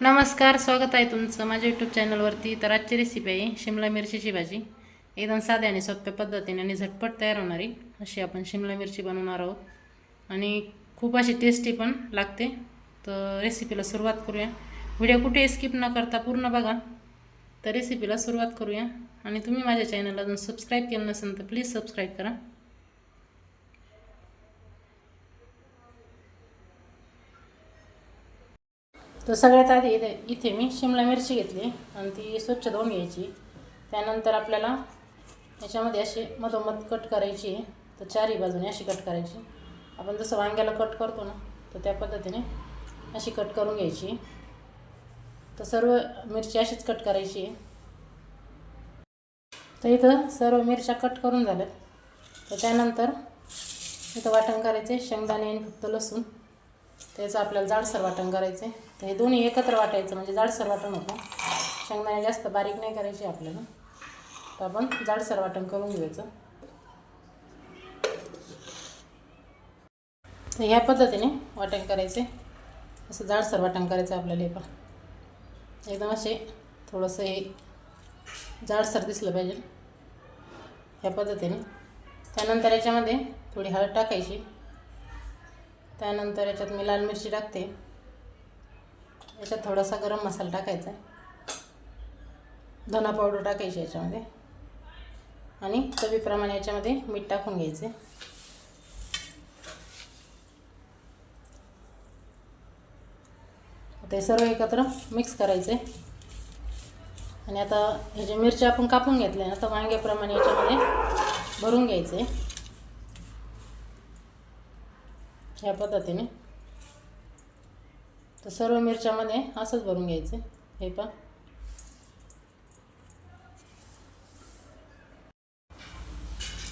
नमस्कार स्वागत आहे तुमचं माझ्या यूट्यूब चॅनलवरती. तर आजची रेसिपी आहे शिमला मिरचीची भाजी. एकदम साध्या आणि सोप्या पद्धतीने आणि झटपट तयार होणारी अशी आपण शिमला मिरची बनवणार आहोत. आणि खूप अशी टेस्टी पण लागते. तर रेसिपीला सुरुवात करूया. व्हिडिओ कुठे स्किप न करता पूर्ण बघा. तर रेसिपीला सुरुवात करूया. आणि तुम्ही माझ्या चॅनलला अजून सबस्क्राईब केलं नसेल तर प्लीज सबस्क्राईब करा. तर सगळ्यात आधी इथे इथे मी शिमला मिरची घेतली आणि ती स्वच्छ धुवून घ्यायची. त्यानंतर आपल्याला याच्यामध्ये अशी मधोमध कट करायची आहे. तर चारही बाजूने अशी कट करायची. आपण जसं वांग्याला कट करतो ना तर त्या पद्धतीने अशी कट करून घ्यायची. तर सर्व मिरची अशीच कट करायची आहे. तर इथं सर्व मिरच्या कट करून झाल्यात. तर त्यानंतर इथं वाटण करायचे शेंगदाणे आणि फक्त लसूण. त्याचं आपल्याला जाडसर वाटण करायचं आहे तर हे दोन्ही एकत्र वाटायचं म्हणजे जाडसर वाटण होतं. शेंगदाणे जास्त बारीक नाही करायचे आपल्याला. तर आपण जाडसर वाटण करून घ्यायचं. तर ह्या पद्धतीने वाटण करायचे असं जाडसर वाटण करायचं आपल्याला हे पण. एकदम असे थोडंसं हे जाडसर दिसलं पाहिजे. ह्या पद्धतीने. त्यानंतर याच्यामध्ये थोडी हळद टाकायची. त्यानंतर याच्यात मी लाल मिरची टाकते. याच्यात थोडासा गरम मसाला टाकायचा धना पावडर टाकायची याच्यामध्ये. आणि चवीप्रमाणे याच्यामध्ये मीठ टाकून घ्यायचे. ते सर्व एकत्र मिक्स करायचे. आणि आता हे जे मिरच्या आपण कापून घेतल्या ना वांग्याप्रमाणे याच्यामध्ये भरून घ्यायचे. ह्या पद्धतीने. तर सर्व मिरच्यामध्ये असंच भरून घ्यायचं. हे पण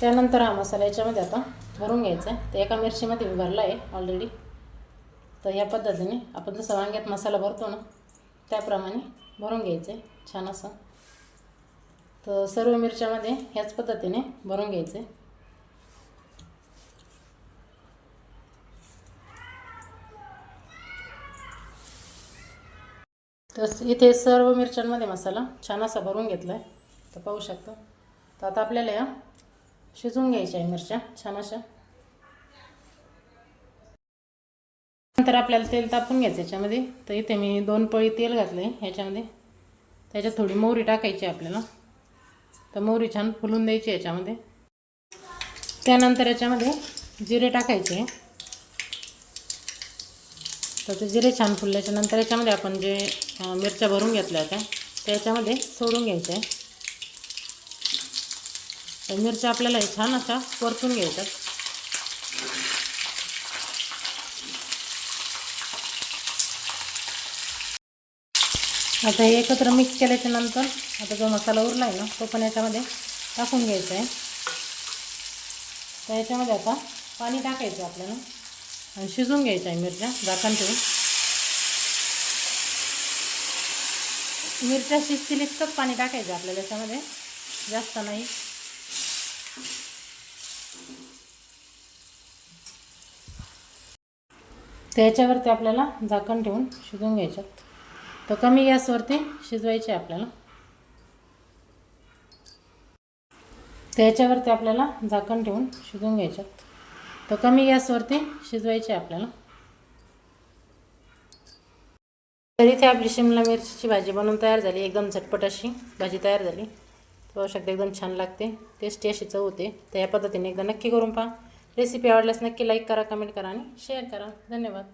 त्यानंतर हा मसाला याच्यामध्ये आता भरून घ्यायचा आहे. तर एका मिरचीमध्ये मी भरला आहे ऑलरेडी तर ह्या पद्धतीने आपण जसं वांग्यात मसाला भरतो ना त्याप्रमाणे भरून घ्यायचं आहे. छान असं. तर सर्व मिरच्यामध्ये ह्याच पद्धतीने भरून घ्यायचं आहे. तर इथे सर्व मिरच्यांमध्ये मसाला छान असा भरून घेतला आहे तर पाहू शकता. तर आता आपल्याला या शिजवून घ्यायच्या आहे मिरच्या छान अशा. नंतर आपल्याला तेल तापून घ्यायचं याच्यामध्ये. तर इथे मी दोन पळी तेल घातलं आहे ह्याच्यामध्ये त्याच्यात थोडी मोहरी टाकायची आपल्याला. तर मोहरी छान फुलून द्यायची याच्यामध्ये. त्यानंतर याच्यामध्ये जिरे टाकायचे तर ते जिरे छान फुलल्याच्या नंतर याच्यामध्ये आपण जे मिरच्या भरून घेतल्या होत्या त्याच्यामध्ये सोडून घ्यायच्या. आहे तर मिरच्या आपल्याला हे छान अशा परतून घ्यायच्यात. आता हे एकत्र मिक्स केल्याच्यानंतर आता जो मसाला उरला आहे ना तो पण याच्यामध्ये टाकून घ्यायचा आहे. तर याच्यामध्ये आता पाणी टाकायचं आपल्याला. आणि शिजून घ्यायच्या आहे मिरच्या झाकण ठेवून. मिरच्या शिजतील इतकंच पाणी टाकायचं आपल्याला याच्यामध्ये जास्त नाही. त्याच्यावरती आपल्याला झाकण ठेवून शिजवून घ्यायचं. तर कमी गॅसवरती शिजवायचे आपल्याला. त्याच्यावरती आपल्याला झाकण ठेवून शिजवून घ्यायचं. तर कमी गॅसवरती शिजवायचे आपल्याला. तर इथे आपली शिमला मिरचीची भाजी बनवून तयार झाली. एकदम झटपट अशी भाजी तयार झाली. पाहू शकता एकदम छान लागते. टेस्टी अशी चव होते. तर या पद्धतीने एकदा नक्की करून पहा. रेसिपी आवडल्यास नक्की लाईक करा कमेंट करा आणि शेअर करा. धन्यवाद.